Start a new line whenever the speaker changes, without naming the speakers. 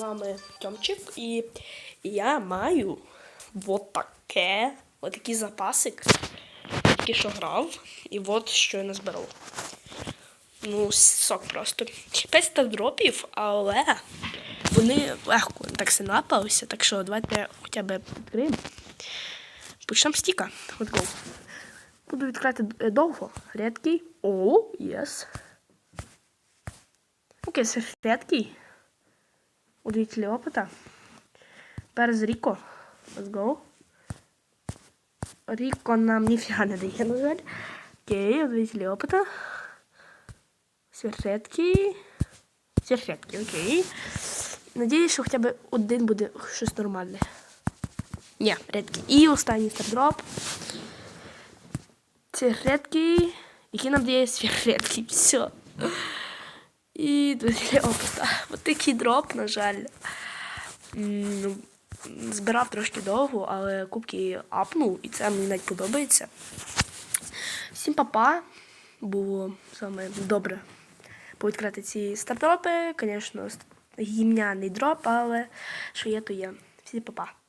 Вами Тьомчик, і я маю вот таке, от такий запасик. Я Тільки що грав, і от що я назбирав. Ну, сок просто. 500 дропів, але вони легко так все напалися, так що давайте хоча б відкриємо. Почнемо з тіка. Let's go. Буду відкривати е, довго. Рідкий. О, єс. Окей, це рідкий. Удивитель опыта. Перез Ріко. Let's go. Ріко нам ніфіга не дає, на жаль. Окей, удивитель опыта. Серфетки. Серфетки, окей. Надіюсь, що хоча б один буде щось нормальне. Ні, редкий. І останній стардроп. Серфетки. Які нам дає серфетки. Все. Для опита. Ось такий дроп, на жаль. Збирав трошки довго, але кубки апнув, і це мені навіть подобається. Всім папа. Було саме добре повідкрити ці стартропи. Звісно, гімняний дроп, але що є, то є. Всім папа.